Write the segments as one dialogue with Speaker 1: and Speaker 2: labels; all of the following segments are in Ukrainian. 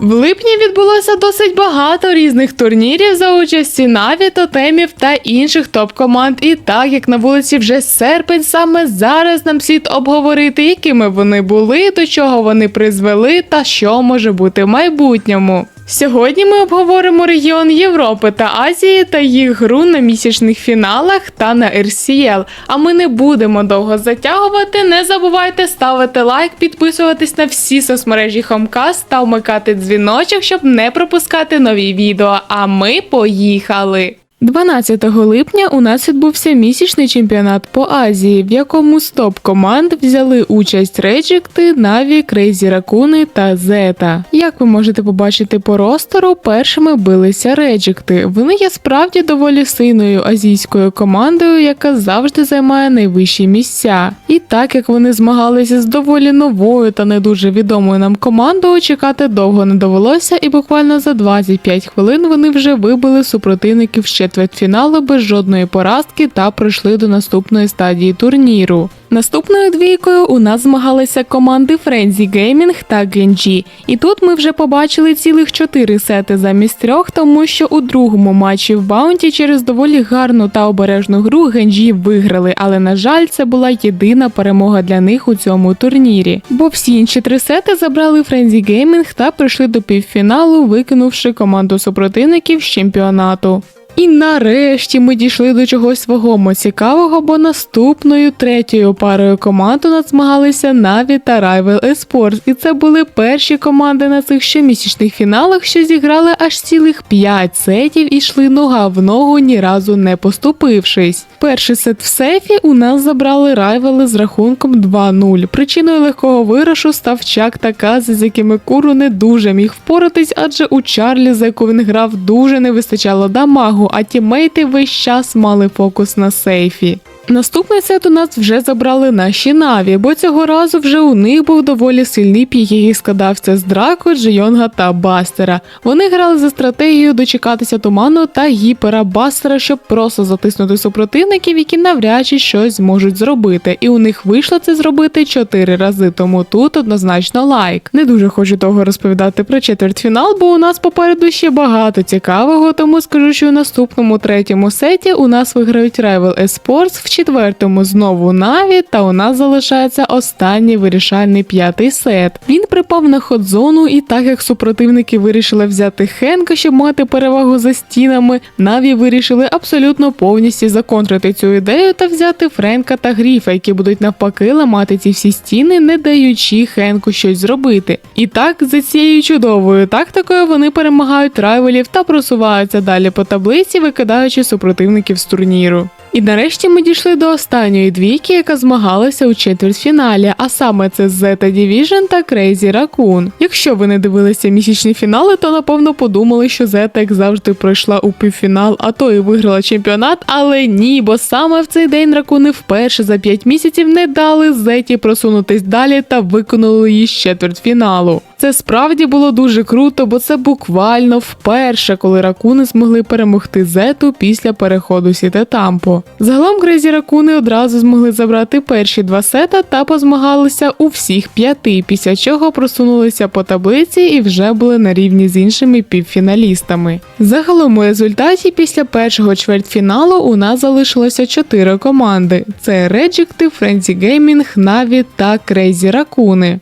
Speaker 1: В липні відбулося досить багато різних турнірів за участі Наві, тотемів та інших топ-команд. І так як на вулиці вже серпень, саме зараз нам слід обговорити, якими вони були, до чого вони призвели та що може бути в майбутньому. Сьогодні ми обговоримо регіон Європи та Азії та їх гру на місячних фіналах та на RCL. А ми не будемо довго затягувати. Не забувайте ставити лайк, підписуватись на всі соцмережі Хомкас та вмикати дзвіночок, щоб не пропускати нові відео. А ми поїхали! 12 липня у нас відбувся місячний чемпіонат по Азії, в якому з топ команд взяли участь Реджикти, Наві, Крейзі Ракуни та Зета. Як ви можете побачити по ростеру, першими билися Реджикти. Вони є справді доволі сильною азійською командою, яка завжди займає найвищі місця. І так як вони змагалися з доволі новою та не дуже відомою нам командою, чекати довго не довелося, і буквально за 25 хвилин вони вже вибили супротивників з четвертьфіналу без жодної поразки та пройшли до наступної стадії турніру. Наступною двійкою у нас змагалися команди Frenzy Gaming та Genji. І тут ми вже побачили цілих чотири сети замість трьох, тому що у другому матчі в Баунті через доволі гарну та обережну гру Genji виграли, але на жаль, це була єдина перемога для них у цьому турнірі. Бо всі інші три сети забрали Frenzy Gaming та прийшли до півфіналу, викинувши команду супротивників з чемпіонату. І нарешті ми дійшли до чогось вагомо цікавого, бо наступною третьою парою команд у нас змагалися Na'Vi та Rival Esports. І це були перші команди на цих щомісячних фіналах, що зіграли аж цілих 5 сетів і йшли нога в ногу, ні разу не поступившись. Перший сет в сейфі у нас забрали райвели з рахунком 2-0. Причиною легкого виграшу став Чак та Кази, з якими Куру не дуже міг впоратись, адже у Чарлі, за яку він грав, дуже не вистачало дамагу, а тімейти весь час мали фокус на сейфі. Наступний сет у нас вже забрали наші Наві, бо цього разу вже у них був доволі сильний пік, який складався з Драко, Джейонга та Бастера. Вони грали за стратегією дочекатися туману та гіпера Бастера, щоб просто затиснути супротивників, які навряд чи щось зможуть зробити. І у них вийшло це зробити чотири рази. Тому тут однозначно лайк. Не дуже хочу того розповідати про четвертьфінал, бо у нас попереду ще багато цікавого. Тому скажу, що у наступному третьому сеті у нас виграють Rival Esports, четвертому знову Наві, та у нас залишається останній вирішальний п'ятий сет. Він припав на ходзону, і так як супротивники вирішили взяти Хенка, щоб мати перевагу за стінами, Наві вирішили абсолютно повністю законтрити цю ідею та взяти Френка та Гріфа, які будуть навпаки ламати ці всі стіни, не даючи Хенку щось зробити. І так, за цією чудовою тактикою вони перемагають райвелів та просуваються далі по таблиці, викидаючи супротивників з турніру. І нарешті ми дійшли до останньої двійки, яка змагалася у четвертьфіналі, а саме це Zeta Division та Crazy Raccoon. Якщо ви не дивилися місячні фінали, то напевно подумали, що Zeta, як завжди, пройшла у півфінал, а то і виграла чемпіонат. Але ні, бо саме в цей день ракуни вперше за 5 місяців не дали Зеті просунутись далі та виконали її з четвертьфіналу. Це справді було дуже круто, бо це буквально вперше, коли ракуни змогли перемогти Зету після переходу Сіте Тампо. Загалом Грезі ракуни одразу змогли забрати перші два сета та позмагалися у всіх п'яти, після чого просунулися по таблиці і вже були на рівні з іншими півфіналістами. Загалом у результаті після першого чвертьфіналу у нас залишилося чотири команди: це Реджикти, Frenzy Gaming, Na'Vi та Crazy Raccoon.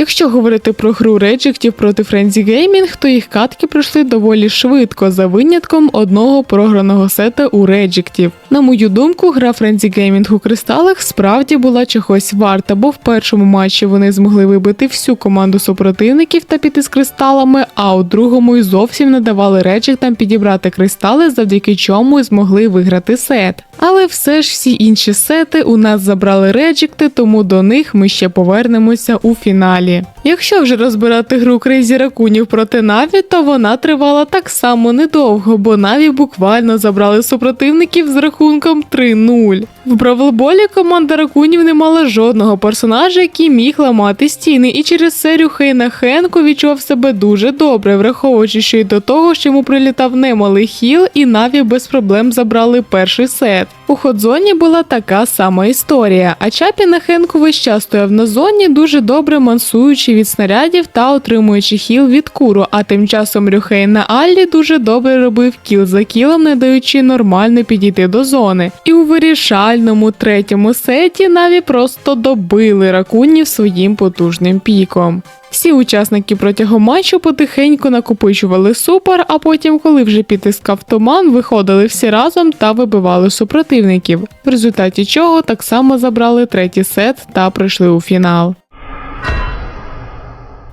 Speaker 1: Якщо говорити про гру реджектів проти Frenzy Gaming, то їх катки пройшли доволі швидко, за винятком одного програного сета у реджектів. На мою думку, гра Frenzy Gaming у кристалах справді була чогось варта, бо в першому матчі вони змогли вибити всю команду супротивників та піти з кристалами, а у другому й зовсім не давали реджектам підібрати кристали, завдяки чому змогли виграти сет. Але все ж всі інші сети у нас забрали реджекти, тому до них ми ще повернемося у фіналі. Якщо вже розбирати гру Крейзі Ракунів проти Наві, то вона тривала так само недовго, бо Наві буквально забрали супротивників з рахунком 3-0. В бравлболі команда ракунів не мала жодного персонажа, який міг ламати стіни, і через серію Хейна Хенко відчував себе дуже добре, враховуючи, що й до того, що йому прилітав немалий хіл, і Наві без проблем забрали перший сет. У ходзоні була така сама історія, а Чапі на Хенку весь час стояв на зоні, дуже добре мансуючи від снарядів та отримуючи хіл від куру. А тим часом Рюхей на Аллі дуже добре робив кіл за кілом, не даючи нормально підійти до зони. І у вирішальному третьому сеті Наві просто добили ракунів своїм потужним піком. Всі учасники протягом матчу потихеньку накопичували супер, а потім, коли вже підтискав туман, виходили всі разом та вибивали супротивників, в результаті чого так само забрали третій сет та прийшли у фінал.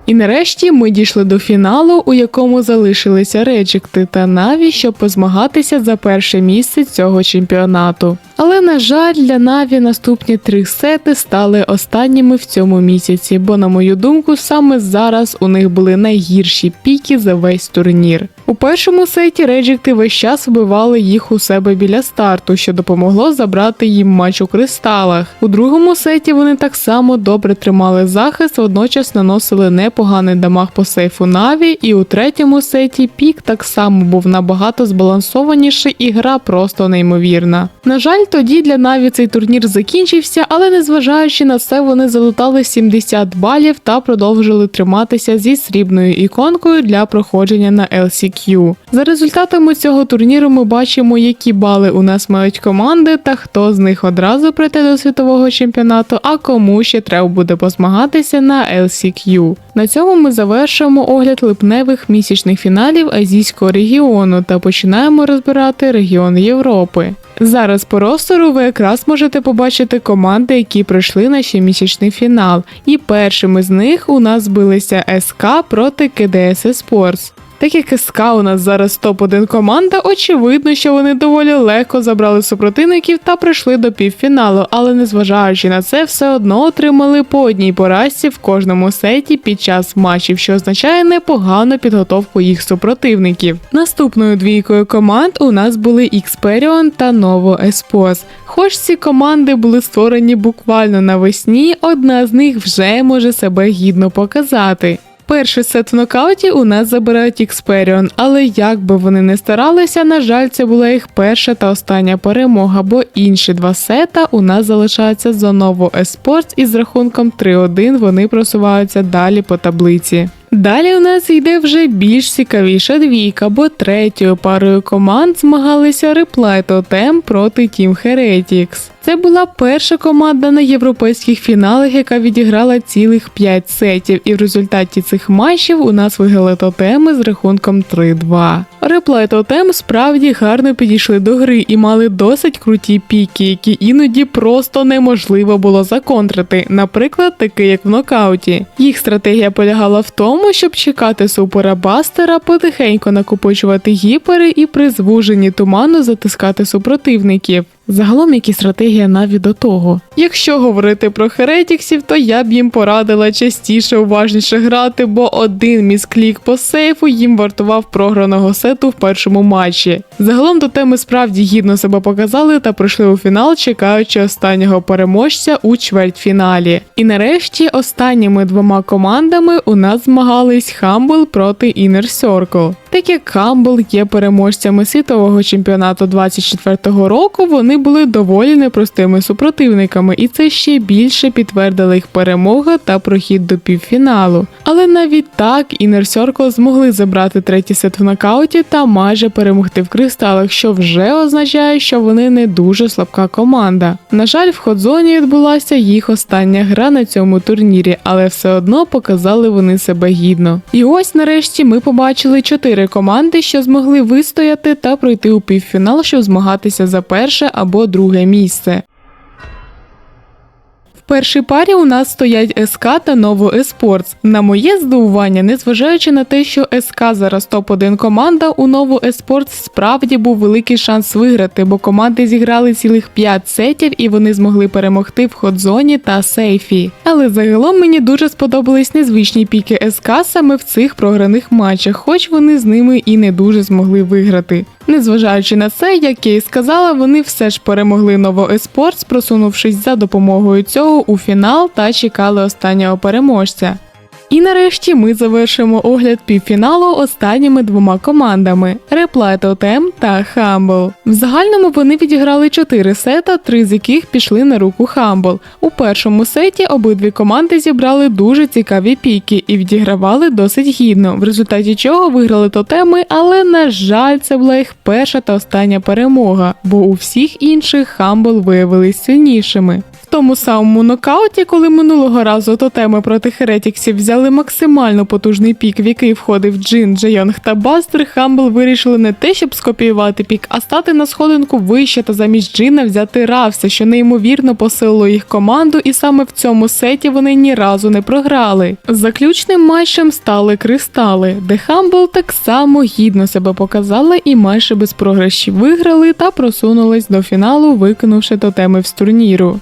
Speaker 1: І нарешті ми дійшли до фіналу, у якому залишилися Реджикти та Наві, щоб позмагатися за перше місце цього чемпіонату. Але на жаль, для Наві наступні три сети стали останніми в цьому місяці, бо, на мою думку, саме зараз у них були найгірші піки за весь турнір. У першому сеті Реджикти весь час вбивали їх у себе біля старту, що допомогло забрати їм матч у кристалах. У другому сеті вони так само добре тримали захист, водночас наносили непоганий дамаг по сейфу Наві, і у третьому сеті пік так само був набагато збалансованіший, і гра просто неймовірна. На жаль, тоді для Наві цей турнір закінчився, але незважаючи на це, вони залутали 70 балів та продовжили триматися зі срібною іконкою для проходження на LCQ. За результатами цього турніру ми бачимо, які бали у нас мають команди та хто з них одразу прийде до світового чемпіонату, а кому ще треба буде позмагатися на LCQ. На цьому ми завершуємо огляд липневих місячних фіналів азійського регіону та починаємо розбирати регіон Європи. Зараз по ростеру ви якраз можете побачити команди, які пройшли на щомісячний фінал. І першими з них у нас билися СК проти КДС Esports. Так як СК у нас зараз топ-1 команда, очевидно, що вони доволі легко забрали супротивників та прийшли до півфіналу, але незважаючи на це, все одно отримали по одній поразці в кожному сеті під час матчів, що означає непогану підготовку їх супротивників. Наступною двійкою команд у нас були Xperion та Novo Espos. Хоч ці команди були створені буквально навесні, одна з них вже може себе гідно показати. Перший сет в нокауті у нас забирають Xperion, але як би вони не старалися, на жаль, це була їх перша та остання перемога, бо інші два сета у нас залишаються за Novo Esports і з рахунком 3-1 вони просуваються далі по таблиці. Далі у нас йде вже більш цікавіша двійка, бо третьою парою команд змагалися Reply Totem проти Team Heretics. Це була перша команда на європейських фіналах, яка відіграла цілих 5 сетів, і в результаті цих матчів у нас виграли тотеми з рахунком 3-2. Реплай Тотем справді гарно підійшли до гри і мали досить круті піки, які іноді просто неможливо було законтрити, наприклад, такий як в нокауті. Їх стратегія полягала в тому, щоб чекати супера бастера, потихеньку накопичувати гіпери і при звуженні туману затискати супротивників. Загалом, які стратегія навіть до того. Якщо говорити про херетіксів, то я б їм порадила частіше уважніше грати, бо один місклік по сейфу їм вартував програного сету в першому матчі. Загалом до теми справді гідно себе показали та пройшли у фінал, чекаючи останнього переможця у чвертьфіналі. І нарешті останніми двома командами у нас змагались Humble проти Inner Circle. Так як Humble є переможцями світового чемпіонату 24-го року, вони були доволі непростими супротивниками, і це ще більше підтвердило їх перемога та прохід до півфіналу. Але навіть так Inner Circle змогли забрати третій сет в нокауті та майже перемогти в кристалах, що вже означає, що вони не дуже слабка команда. На жаль, в ходзоні відбулася їх остання гра на цьому турнірі, але все одно показали вони себе гідно. І ось нарешті ми побачили чотири команди, що змогли вистояти та пройти у півфінал, щоб змагатися за перше або друге місце. Першій парі у нас стоять СК та Novo Esports. На моє здивування, незважаючи на те, що СК зараз топ-1 команда, у Novo Esports справді був великий шанс виграти, бо команди зіграли цілих 5 сетів і вони змогли перемогти в ходзоні та сейфі. Але загалом мені дуже сподобались незвичні піки СК саме в цих програних матчах, хоч вони з ними і не дуже змогли виграти. Незважаючи на це, як я і сказала, вони все ж перемогли Ново Еспортс, просунувшись за допомогою цього у фінал та чекали останнього переможця. І нарешті ми завершимо огляд півфіналу останніми двома командами Reply Totem та Humble. В загальному вони відіграли 4 сета, три з яких пішли на руку Humble. У першому сеті обидві команди зібрали дуже цікаві піки і відігравали досить гідно, в результаті чого виграли тотеми, але на жаль, це була їх перша та остання перемога, бо у всіх інших Humble виявились сильнішими. Тому самому нокауті, коли минулого разу тотеми проти Херетіксів взяли максимально потужний пік, в який входив Джин, Джейонг та Бастер, Хамбл вирішили не те, щоб скопіювати пік, а стати на сходинку вище та замість Джина взяти Равса, що неймовірно посилило їх команду, і саме в цьому сеті вони ні разу не програли. Заключним матчем стали кристали, де Хамбл так само гідно себе показала і майже без програшів виграли та просунулись до фіналу, виконавши тотеми з турніру.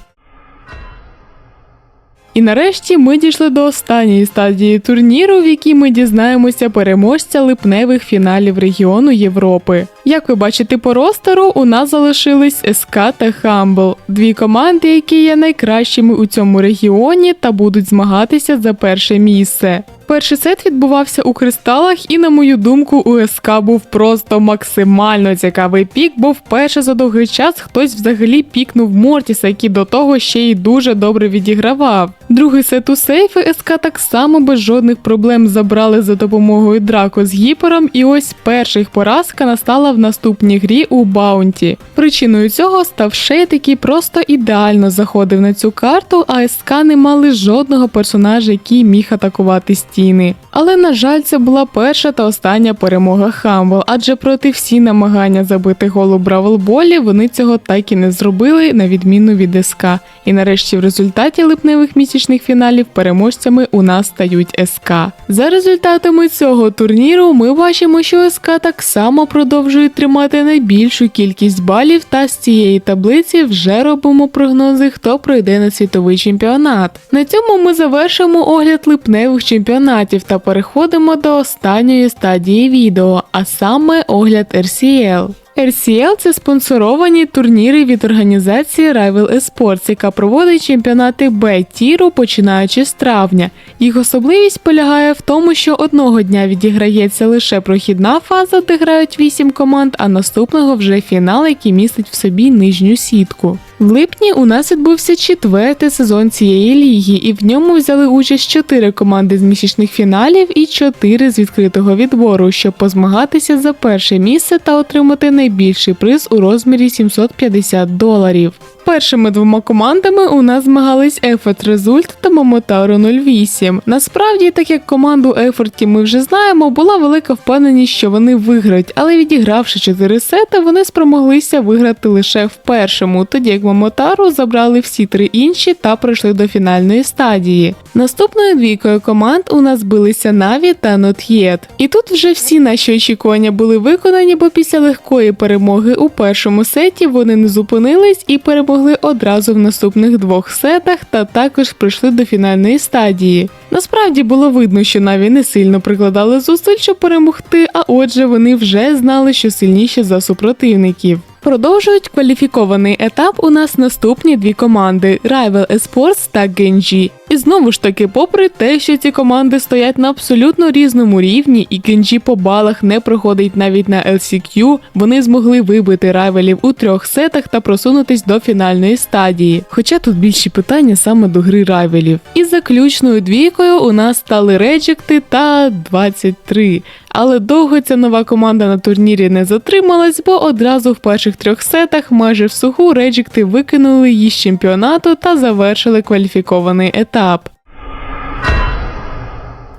Speaker 1: І нарешті ми дійшли до останньої стадії турніру, в якій ми дізнаємося переможця липневих фіналів регіону Європи. Як ви бачите по ростеру, у нас залишились СК та Хамбл, дві команди, які є найкращими у цьому регіоні та будуть змагатися за перше місце. Перший сет відбувався у кристалах, і, на мою думку, у СК був просто максимально цікавий пік, бо вперше за довгий час хтось взагалі пікнув Мортіса, який до того ще й дуже добре відігравав. Другий сет у сейфи СК так само без жодних проблем забрали за допомогою драко з гіпером, і ось перша поразка настала в наступній грі у Баунті. Причиною цього став шейт, який просто ідеально заходив на цю карту, а СК не мали жодного персонажа, який міг атакувати стіни. Але на жаль, це була перша та остання перемога Хамбл, адже проти всі намагання забити гол у Бравлболі вони цього так і не зробили, на відміну від СК. І нарешті в результаті липневих місячних фіналів переможцями у нас стають СК. За результатами цього турніру ми бачимо, що СК так само продовжує тримати найбільшу кількість балів, та з цієї таблиці вже робимо прогнози, хто пройде на світовий чемпіонат. На цьому ми завершимо огляд липневих чемпіонатів та переходимо до останньої стадії відео, а саме огляд RCL. RCL – це спонсоровані турніри від організації Rival Esports, яка проводить чемпіонати Б-тіру починаючи з травня. Їх особливість полягає в тому, що одного дня відіграється лише прохідна фаза, де грають 8 команд, а наступного вже фінал, який містить в собі нижню сітку. В липні у нас відбувся четвертий сезон цієї ліги, і в ньому взяли участь чотири команди з місячних фіналів і чотири з відкритого відбору, щоб позмагатися за перше місце та отримати найбільший приз у розмірі 750 доларів. Першими двома командами у нас змагались Ефорт Результ та Момотаро 08. Насправді, так як команду Ефорті ми вже знаємо, була велика впевненість, що вони виграють, але відігравши 4 сети, вони спромоглися виграти лише в першому, тоді як Момотару забрали всі три інші та пройшли до фінальної стадії. Наступною двійкою команд у нас билися Наві та Yet. І тут вже всі наші очікування були виконані, бо після легкої перемоги у першому сеті вони не зупинились і перемогли одразу в наступних двох сетах та також прийшли до фінальної стадії. Насправді було видно, що Наві не сильно прикладали зусиль, щоб перемогти, а отже, вони вже знали, що сильніші за супротивників. Продовжують кваліфікований етап у нас наступні дві команди Rival Esports та Genji. І знову ж таки, попри те, що ці команди стоять на абсолютно різному рівні, і Genji по балах не проходить навіть на LCQ, вони змогли вибити райвелів у трьох сетах та просунутись до фінальної стадії. Хоча тут більші питання саме до гри райвелів. І заключною двійкою у нас стали Реджекти та 23. Але довго ця нова команда на турнірі не затрималась, бо одразу в перших трьох сетах майже в суху Реджекти викинули її з чемпіонату та завершили кваліфікований етап.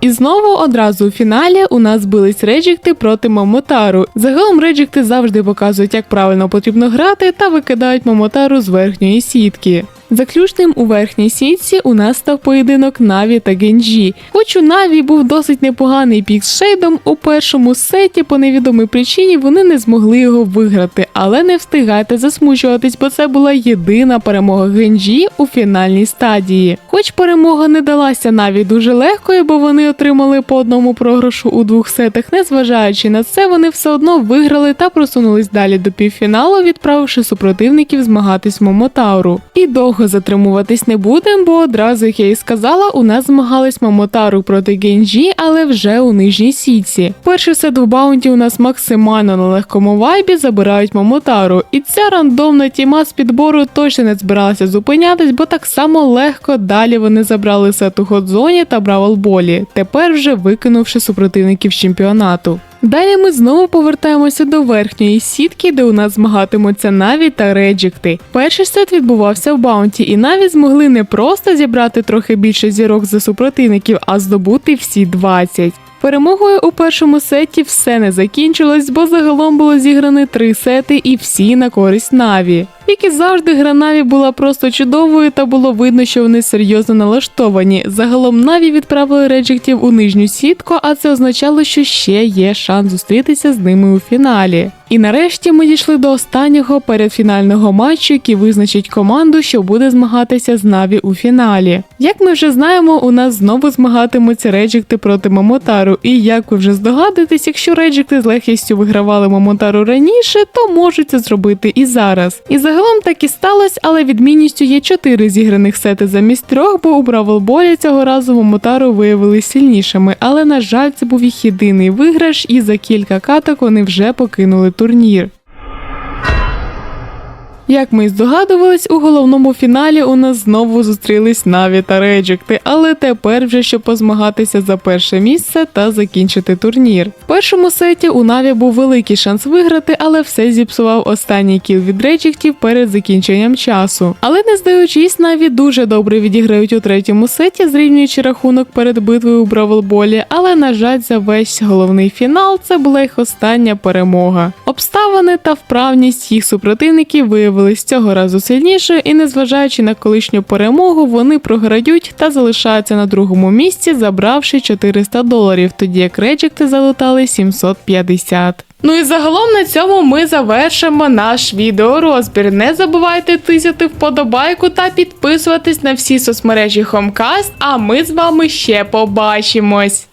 Speaker 1: І знову одразу у фіналі у нас бились реджікти проти Момотару. Загалом Реджікти завжди показують, як правильно потрібно грати, та викидають Момотару з верхньої сітки. Заключним у верхній сітці у нас став поєдинок Наві та Генджі. Хоч у Наві був досить непоганий пік з шейдом, у першому сеті по невідомій причині вони не змогли його виграти, але не встигайте засмучуватись, бо це була єдина перемога Генджі у фінальній стадії. Хоч перемога не далася Наві дуже легкою, бо вони отримали по одному програшу у двох сетах, незважаючи на це, вони все одно виграли та просунулись далі до півфіналу, відправивши супротивників змагатись Момотауру. І довго затримуватись не будемо, бо одразу, як я і сказала, у нас змагались Момотару проти Генджі, але вже у нижній сітці. Перший сет в баунті у нас максимально на легкому вайбі забирають Момотару, і ця рандомна тіма з підбору точно не збиралася зупинятись, бо так само легко далі вони забрали сет у ходзоні та бравлболі, тепер вже викинувши супротивників з чемпіонату. Далі ми знову повертаємося до верхньої сітки, де у нас змагатимуться Наві та Реджікти. Перший сет відбувався в баунті, і Наві змогли не просто зібрати трохи більше зірок за супротивників, а здобути всі 20. Перемогою у першому сеті все не закінчилось, бо загалом було зіграно три сети і всі на користь Наві. Як і завжди, гра Наві була просто чудовою та було видно, що вони серйозно налаштовані. Загалом Наві відправили реджектів у нижню сітку, а це означало, що ще є шанс зустрітися з ними у фіналі. І нарешті ми дійшли до останнього передфінального матчу, який визначить команду, що буде змагатися з Наві у фіналі. Як ми вже знаємо, у нас знову змагатимуться реджекти проти Момотару. І як ви вже здогадуєтесь, якщо реджекти з легкістю вигравали Момотару раніше, то можуть це зробити і зараз. І загалом так і сталося, але відмінністю є чотири зіграних сети замість трьох, бо у Бравлболі цього разу Момотару виявили сильнішими. Але на жаль, це був їх єдиний виграш, і за кілька каток вони вже покинули турнір. Як ми й здогадувались, у головному фіналі у нас знову зустрілись Наві та Реджекти, але тепер вже щоб позмагатися за перше місце та закінчити турнір. В першому сеті у Наві був великий шанс виграти, але все зіпсував останній кіл від Реджектів перед закінченням часу. Але не здаючись, Наві дуже добре відіграють у третьому сеті, зрівнюючи рахунок перед битвою у Бравлболі, але на жаль, за весь головний фінал це була їх остання перемога. Обставини та вправність їх супротивників виявилися цього разу сильнішою, і незважаючи на колишню перемогу, вони програють та залишаються на другому місці, забравши 400 доларів, тоді як реджекти залутали 750. Ну і загалом на цьому ми завершимо наш відеорозбір. Не забувайте тисяти вподобайку та підписуватись на всі соцмережі Homecast, а ми з вами ще побачимось.